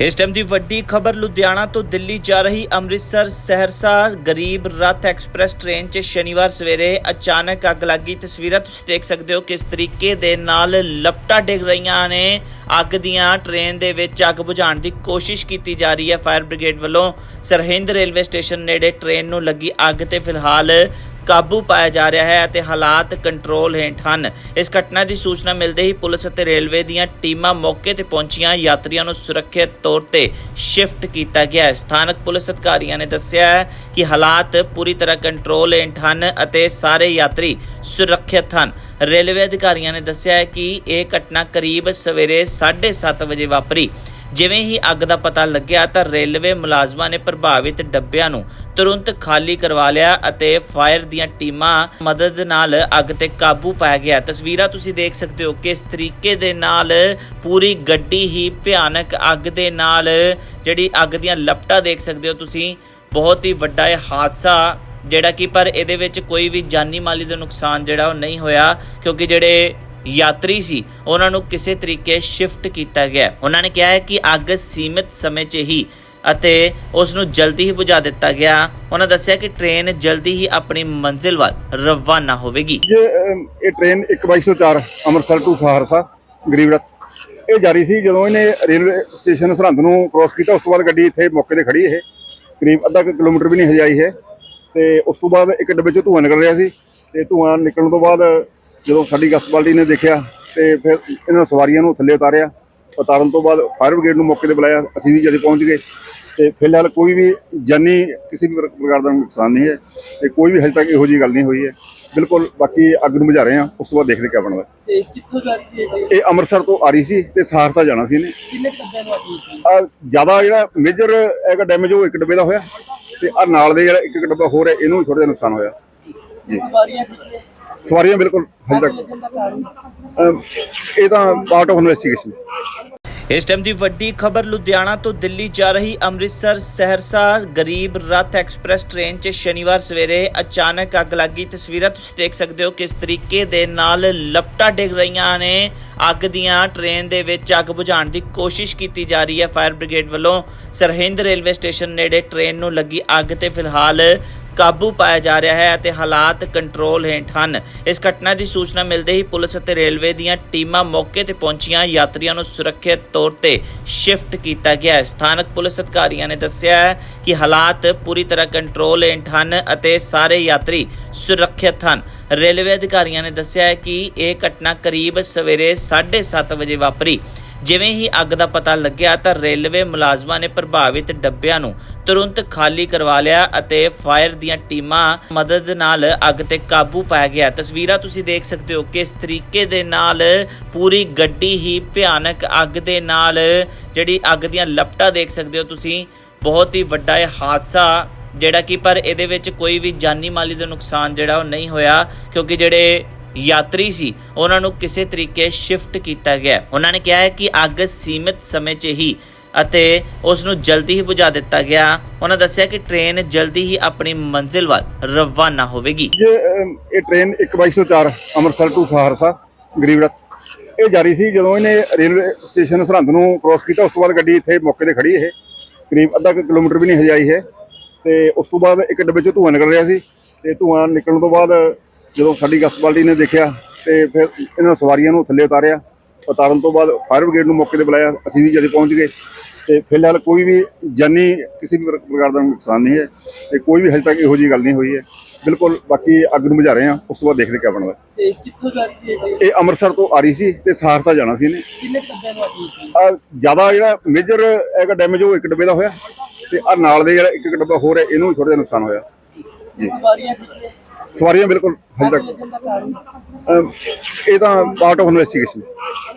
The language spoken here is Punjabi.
ਇਸ ਟਾਈਮ ਦੀ ਵੱਡੀ ਖਬਰ ਲੁਧਿਆਣਾ ਤੋਂ ਦਿੱਲੀ ਜਾ ਰਹੀ ਅੰਮ੍ਰਿਤਸਰ ਸਹਿਰਸਾ ਗਰੀਬ ਰੱਥ ਐਕਸਪ੍ਰੈਸ ਟ੍ਰੇਨ 'ਚ ਸ਼ਨੀਵਾਰ ਸਵੇਰੇ ਅਚਾਨਕ ਅੱਗ ਲੱਗੀ ਤਸਵੀਰਾਂ ਤੁਸੀਂ ਦੇਖ ਸਕਦੇ ਹੋ ਕਿਸ ਤਰੀਕੇ ਦੇ ਨਾਲ ਲਪਟਾ ਡਿੱਗ ਰਹੀਆਂ ਨੇ। ਅੱਗ ਦੀਆਂ ਟ੍ਰੇਨ ਦੇ ਵਿੱਚ ਅੱਗ ਬੁਝਾਉਣ ਦੀ ਕੋਸ਼ਿਸ਼ ਕੀਤੀ ਜਾ ਰਹੀ ਹੈ। ਫਾਇਰ ਬ੍ਰਿਗੇਡ ਵੱਲੋਂ ਸਰਹਿੰਦ ਰੇਲਵੇ ਸਟੇਸ਼ਨ ਨੇੜੇ ਟ੍ਰੇਨ ਨੂੰ ਲੱਗੀ ਅੱਗ ਤੇ ਫਿਲਹਾਲ ਕਾਬੂ ਪਾਇਆ ਜਾ ਰਿਹਾ ਹੈ ਅਤੇ ਹਾਲਾਤ ਕੰਟਰੋਲ ਹੇਠ ਹਨ। ਇਸ ਘਟਨਾ ਦੀ ਸੂਚਨਾ ਮਿਲਦੇ ਹੀ ਪੁਲਿਸ ਅਤੇ ਰੇਲਵੇ ਦੀਆਂ ਟੀਮਾਂ ਮੌਕੇ ਤੇ ਪਹੁੰਚੀਆਂ। ਯਾਤਰੀਆਂ ਨੂੰ ਸੁਰੱਖਿਅਤ ਤੌਰ ਤੇ ਸ਼ਿਫਟ ਕੀਤਾ ਗਿਆ ਸਥਾਨਕ ਪੁਲਿਸ ਅਧਿਕਾਰੀਆਂ ਨੇ ਦੱਸਿਆ ਹੈ ਕਿ ਹਾਲਾਤ ਪੂਰੀ ਤਰ੍ਹਾਂ ਕੰਟਰੋਲ ਹੇਠ ਹਨ ਅਤੇ ਸਾਰੇ ਯਾਤਰੀ ਸੁਰੱਖਿਅਤ ਹਨ। ਰੇਲਵੇ ਅਧਿਕਾਰੀਆਂ ਨੇ ਦੱਸਿਆ ਹੈ ਕਿ ਇਹ ਘਟਨਾ ਕਰੀਬ ਸਵੇਰੇ 7:30 ਵਜੇ ਵਾਪਰੀ। ਜਿਵੇਂ ਹੀ ਅੱਗ ਦਾ ਪਤਾ ਲੱਗਿਆ ਤਾਂ ਰੇਲਵੇ ਮੁਲਾਜ਼ਮਾਂ ਨੇ ਪ੍ਰਭਾਵਿਤ ਡੱਬਿਆਂ ਨੂੰ ਤੁਰੰਤ ਖਾਲੀ ਕਰਵਾ ਲਿਆ ਅਤੇ ਫਾਇਰ ਦੀਆਂ ਟੀਮਾਂ ਮਦਦ ਨਾਲ ਅੱਗ ਤੇ ਕਾਬੂ ਪਾਇਆ ਗਿਆ। ਤਸਵੀਰਾਂ ਤੁਸੀਂ ਦੇਖ ਸਕਦੇ ਹੋ ਕਿਸ ਤਰੀਕੇ ਦੇ ਨਾਲ ਪੂਰੀ ਗੱਡੀ ਹੀ ਭਿਆਨਕ ਅੱਗ ਦੇ ਨਾਲ ਜਿਹੜੀ ਅੱਗ ਦੀਆਂ ਲਪਟਾਂ ਦੇਖ ਸਕਦੇ ਹੋ ਤੁਸੀਂ। ਬਹੁਤ ਹੀ ਵੱਡਾ ਇਹ ਹਾਦਸਾ ਜਿਹੜਾ ਕਿ ਪਰ ਇਹਦੇ ਵਿੱਚ ਕੋਈ ਵੀ ਜਾਨੀ ਮਾਲੀ ਦਾ ਨੁਕਸਾਨ ਜਿਹੜਾ ਉਹ ਨਹੀਂ ਹੋਇਆ ਕਿਉਂਕਿ ਜਿਹੜੇ ਯਾਤਰੀ ਸੀ, ਉਹਨਾਂ ਨੂੰ ਕਿਸੇ ਤਰੀਕੇ ਸ਼ਿਫਟ ਕੀਤਾ ਗਿਆ। ਉਹਨਾਂ ਨੇ ਕਿਹਾ ਹੈ ਕਿ ਅੱਗ ਸੀਮਿਤ ਸਮੇਂ 'ਚ ਹੀ ਅਤੇ ਉਸ ਨੂੰ ਜਲਦੀ ਹੀ ਬੁਝਾ ਦਿੱਤਾ ਗਿਆ। ਉਹਨਾਂ ਦੱਸਿਆ ਕਿ ਟ੍ਰੇਨ ਜਲਦੀ ਹੀ ਆਪਣੀ ਮੰਜ਼ਿਲ ਵੱਲ ਰਵਾਨਾ ਹੋਵੇਗੀ। ਜੇ ਇਹ ਟ੍ਰੇਨ 1204 ਅੰਮ੍ਰਿਤਸਰ ਟੂ ਸਹਾਰਸਾ, ਗਰੀਬ ਰੱਥ। ਇਹ ਜਾਰੀ ਸੀ ਜਦੋਂ ਇਹਨੇ ਰੇਲਵੇ ਸਟੇਸ਼ਨ ਸਰਹੰਦ ਨੂੰ ਕ੍ਰੋਸ ਕੀਤਾ। ਉਸ ਤੋਂ ਬਾਅਦ ਗੱਡੀ ਇੱਥੇ ਮੌਕੇ ਤੇ ਖੜੀ ਇਹ। ਕਰੀਬ ਅੱਧਾ ਕੁ ਕਿਲੋਮੀਟਰ ਵੀ ਨਹੀਂ ਹਜਾਈ ਹੈ ਤੇ ਉਸ ਤੋਂ ਬਾਅਦ ਇੱਕ ਡੱਬੇ ਚੋਂ ਧੂੰਆਂ ਨਿਕਲ ਰਿਹਾ ਸੀ। ਤੇ ਧੂੰਆਂ ਨਿਕਲਣ ਤੋਂ ਬਾਅਦ ਜਦੋਂ ਸਾਡੀ ਗਸਤ ਬਾਲਟੀ ਨੇ ਦੇਖਿਆ ਤੇ ਫਿਰ ਇਹਨਾਂ ਸਵਾਰੀਆਂ ਨੂੰ ਥੱਲੇ ਉਤਾਰਿਆ। ਉਤਾਰਨ ਤੋਂ ਬਾਅਦ ਫਾਇਰ ਬ੍ਰਿਗੇਡ ਨੂੰ ਮੌਕੇ ਤੇ ਬੁਲਾਇਆ। ਅਸੀਂ ਵੀ ਜਦ ਪਹੁੰਚ ਗਏ ਤੇ ਫਿਲਹਾਲ ਕੋਈ ਵੀ ਜਾਨੀ ਕਿਸੇ ਵੀ ਪ੍ਰ- ਪ੍ਰਕਾਰ ਦਾ ਨੁਕਸਾਨ ਨਹੀਂ ਹੈ ਤੇ ਕੋਈ ਵੀ ਹਜੇ ਤੱਕ ਇਹੋ ਜਿਹੀ ਗੱਲ ਨਹੀਂ ਹੋਈ ਹੈ। ਬਿਲਕੁਲ ਬਾਕੀ ਅੱਗ ਨੂੰ ਬੁਝਾ ਰਹੇ ਹਾਂ। ਉਸ ਤੋਂ ਬਾਅਦ ਦੇਖਦੇ ਕਿਆ ਬਣਦਾ। ਤੇ ਕਿੱਥੋਂ ਜਾ ਰਹੀ ਸੀ ਇਹ ਅੰਮ੍ਰਿਤਸਰ ਤੋਂ ਆ ਰਹੀ ਸੀ ਤੇ ਸਹਾਰਸਾ ਜਾਣਾ ਸੀ ਇਹਨੇ। ਕਿੰਨੇ ਕੁ ਡੱਬਿਆਂ ਨੂੰ ਆ ਜ਼ਿਆਦਾ ਜਿਹੜਾ ਮੇਜਰ ਹੈਗਾ ਡੈਮੇਜ ਉਹ ਇੱਕ ਡੱਬੇ ਦਾ ਹੋਇਆ ਤੇ ਆ ਨਾਲ ਦੇ ਜਿਹੜਾ ਇੱਕ ਇੱਕ ਡੱਬਾ ਹੋਰ ਹੈ ਇਹਨੂੰ ਥੋੜਾ ਜਿਹਾ ਨੁਕਸਾਨ ਹੋਇਆ। ਸਵਾਰੀਆਂ ਕਿੰਨੇ ਸਵਾਰੀਆਂ ਬਿਲਕੁਲ ਹਜੇ ਤੱਕ। ਇਹ ਤਾਂ ਪਾਰਟ ਆਫ ਇਨਵੈਸਟੀਗੇਸ਼ਨ ਇਸ ਟਾਈਮ ਦੀ ਵੱਡੀ ਖਬਰ ਲੁਧਿਆਣਾ ਤੋਂ ਦਿੱਲੀ ਜਾ ਰਹੀ ਅੰਮ੍ਰਿਤਸਰ ਸਹਰਸਾ ਗਰੀਬ ਰੱਥ ਐਕਸਪ੍ਰੈਸ ਟ੍ਰੇਨ 'ਚ ਸ਼ਨੀਵਾਰ ਸਵੇਰੇ ਅਚਾਨਕ ਅੱਗ ਲੱਗੀ ਤਸਵੀਰਾਂ ਤੁਸੀਂ ਦੇਖ ਸਕਦੇ ਹੋ ਕਿਸ ਤਰੀਕੇ ਦੇ ਨਾਲ ਲਪਟਾ ਡਿੱਗ ਰਹੀਆਂ ਨੇ। ਅੱਗ ਦੀਆਂ ਟ੍ਰੇਨ ਦੇ ਵਿੱਚ ਅੱਗ ਬੁਝਾਉਣ ਦੀ ਕੋਸ਼ਿਸ਼ ਕੀਤੀ ਜਾ ਰਹੀ ਹੈ। ਫਾਇਰ ਬ੍ਰਿਗੇਡ ਵੱਲੋਂ ਸਰਹਿੰਦ ਰੇਲਵੇ ਸਟੇਸ਼ਨ ਨੇੜੇ ਟ੍ਰੇਨ ਨੂੰ ਲੱਗੀ ਅੱਗ ਤੇ ਫਿਲਹਾਲ ਕਾਬੂ ਪਾਇਆ ਜਾ ਰਿਹਾ ਹੈ ਅਤੇ ਹਾਲਾਤ ਕੰਟਰੋਲ ਹੇਠ ਹਨ। ਇਸ ਘਟਨਾ ਦੀ ਸੂਚਨਾ ਮਿਲਦੇ ਹੀ ਪੁਲਿਸ ਅਤੇ ਰੇਲਵੇ ਦੀਆਂ ਟੀਮਾਂ ਮੌਕੇ ਤੇ ਪਹੁੰਚੀਆਂ। ਯਾਤਰੀਆਂ ਨੂੰ ਸੁਰੱਖਿਅਤ ਤੌਰ ਤੇ ਸ਼ਿਫਟ ਕੀਤਾ ਗਿਆ ਸਥਾਨਕ ਪੁਲਿਸ ਅਧਿਕਾਰੀਆਂ ਨੇ ਦੱਸਿਆ ਹੈ ਕਿ ਹਾਲਾਤ ਪੂਰੀ ਤਰ੍ਹਾਂ ਕੰਟਰੋਲ ਹੇਠ ਹਨ ਅਤੇ ਸਾਰੇ ਯਾਤਰੀ ਸੁਰੱਖਿਅਤ ਹਨ। ਰੇਲਵੇ ਅਧਿਕਾਰੀਆਂ ਨੇ ਦੱਸਿਆ ਹੈ ਕਿ ਇਹ ਘਟਨਾ ਕਰੀਬ ਸਵੇਰੇ 7:30 ਵਜੇ ਵਾਪਰੀ। ਜਿਵੇਂ ਹੀ ਅੱਗ ਦਾ ਪਤਾ ਲੱਗਿਆ ਤਾਂ ਰੇਲਵੇ ਮੁਲਾਜ਼ਮਾਂ ਨੇ ਪ੍ਰਭਾਵਿਤ ਡੱਬਿਆਂ ਨੂੰ ਤੁਰੰਤ ਖਾਲੀ ਕਰਵਾ ਲਿਆ ਅਤੇ ਫਾਇਰ ਦੀਆਂ ਟੀਮਾਂ ਮਦਦ ਨਾਲ ਅੱਗ ਤੇ ਕਾਬੂ ਪਾਇਆ ਗਿਆ। ਤਸਵੀਰਾਂ ਤੁਸੀਂ ਦੇਖ ਸਕਦੇ ਹੋ ਕਿਸ ਤਰੀਕੇ ਦੇ ਨਾਲ ਪੂਰੀ ਗੱਡੀ ਹੀ ਭਿਆਨਕ ਅੱਗ ਦੇ ਨਾਲ ਜਿਹੜੀ ਅੱਗ ਦੀਆਂ ਲਪਟਾਂ ਦੇਖ ਸਕਦੇ ਹੋ ਤੁਸੀਂ। ਬਹੁਤ ਹੀ ਵੱਡਾ ਇਹ ਹਾਦਸਾ ਜਿਹੜਾ ਕਿ ਪਰ ਇਹਦੇ ਵਿੱਚ ਕੋਈ ਵੀ ਜਾਨੀ ਮਾਲੀ ਦਾ ਨੁਕਸਾਨ ਜਿਹੜਾ ਉਹ ਨਹੀਂ ਹੋਇਆ ਕਿਉਂਕਿ ਜਿਹੜੇ ਯਾਤਰੀ ਸੀ, ਉਹਨਾਂ ਨੂੰ ਕਿਸੇ ਤਰੀਕੇ ਸ਼ਿਫਟ ਕੀਤਾ ਗਿਆ। ਉਹਨਾਂ ਨੇ ਕਿਹਾ ਹੈ ਕਿ ਅੱਗ ਸੀਮਿਤ ਸਮੇਂ 'ਚ ਹੀ ਅਤੇ ਉਸ ਨੂੰ ਜਲਦੀ ਹੀ ਬੁਝਾ ਦਿੱਤਾ ਗਿਆ। ਉਹਨਾਂ ਦੱਸਿਆ ਕਿ ਟ੍ਰੇਨ ਜਲਦੀ ਹੀ ਆਪਣੀ ਮੰਜ਼ਿਲ ਵੱਲ ਰਵਾਨਾ ਹੋਵੇਗੀ। ਜੇ ਇਹ ਟ੍ਰੇਨ 1204 ਅੰਮ੍ਰਿਤਸਰ ਟੂ ਸਹਾਰਸਾ, ਗਰੀਬ ਇਹ ਜਾਰੀ ਸੀ ਜਦੋਂ ਇਹਨੇ ਰੇਲਵੇ ਸਟੇਸ਼ਨ ਸਰਹੰਦ ਨੂੰ ਕ੍ਰੋਸ ਕੀਤਾ। ਉਸ ਤੋਂ ਬਾਅਦ ਗੱਡੀ ਇੱਥੇ ਮੌਕੇ ਤੇ ਖੜੀ ਇਹ। ਕਰੀਬ ਅੱਧਾ ਕੁ ਕਿਲੋਮੀਟਰ ਵੀ ਨਹੀਂ ਹਜੇ ਆਈ ਹੈ ਤੇ ਉਸ ਤੋਂ ਬਾਅਦ ਇੱਕ ਡੱਬੇ ਚੋਂ ਧੂੰਆਂ ਨਿਕਲ ਰਿਹਾ ਸੀ। ਤੇ ਧੂੰਆਂ ਨਿਕਲਣ ਤੋਂ ਬਾਅਦ ਜਦੋਂ ਸਾਡੀ ਗਸਤ ਬਾਲਟੀ ਨੇ ਦੇਖਿਆ ਤੇ ਫਿਰ ਇਹਨਾਂ ਸਵਾਰੀਆਂ ਨੂੰ ਥੱਲੇ ਉਤਾਰਿਆ ਉਤਾਰਨ ਤੋਂ ਬਾਅਦ ਫਾਇਰ ਬ੍ਰਿਗੇਡ ਨੂੰ ਮੌਕੇ ਤੇ ਬੁਲਾਇਆ ਅਸੀਂ ਵੀ ਜਦ ਪਹੁੰਚ ਗਏ। ਤੇ ਫਿਲਹਾਲ ਕੋਈ ਵੀ ਜਾਨੀ ਕਿਸੇ ਵੀ ਪ੍ਰ- ਪ੍ਰਕਾਰ ਦਾ ਨੁਕਸਾਨ ਨਹੀਂ ਹੈ ਤੇ ਕੋਈ ਵੀ ਹਜੇ ਤੱਕ ਇਹੋ ਜਿਹੀ ਗੱਲ ਨਹੀਂ ਹੋਈ ਹੈ। ਬਿਲਕੁਲ ਬਾਕੀ ਅੱਗ ਨੂੰ ਬੁਝਾ ਰਹੇ ਹਾਂ ਉਸ ਤੋਂ ਬਾਅਦ ਦੇਖਦੇ ਕਿਆ ਬਣਦਾ। ਤੇ ਕਿੱਥੋਂ ਜਾ ਰਹੀ ਸੀ ਇਹ ਅੰਮ੍ਰਿਤਸਰ ਤੋਂ ਆ ਰਹੀ ਸੀ ਤੇ ਸਹਾਰਸਾ ਜਾਣਾ ਸੀ ਇਹਨੇ। ਕਿੰਨੇ ਕੁ ਡੱਬਿਆਂ ਨੂੰ ਆ ਜ਼ਿਆਦਾ ਜਿਹੜਾ ਮੇਜਰ ਹੈਗਾ ਡੈਮੇਜ ਉਹ ਇੱਕ ਡੱਬੇ ਦਾ ਹੋਇਆ ਤੇ ਆ ਨਾਲ ਦੇ ਜਿਹੜਾ ਇੱਕ ਡੱਬਾ ਹੋਰ ਹੈ ਇਹਨੂੰ ਥੋੜਾ ਜਿਹਾ ਨੁਕਸਾਨ ਹੋਇਆ। ਸਵਾਰੀਆਂ ਕਿੰਨੇ ਸਵਾਰੀਆਂ ਬਿਲਕੁਲ ਹਜੇ ਤੱਕ। ਅਮ, ਇਹ ਤਾਂ ਪਾਰਟ ਆਫ ਇਨਵੈਸਟੀਗੇਸ਼ਨ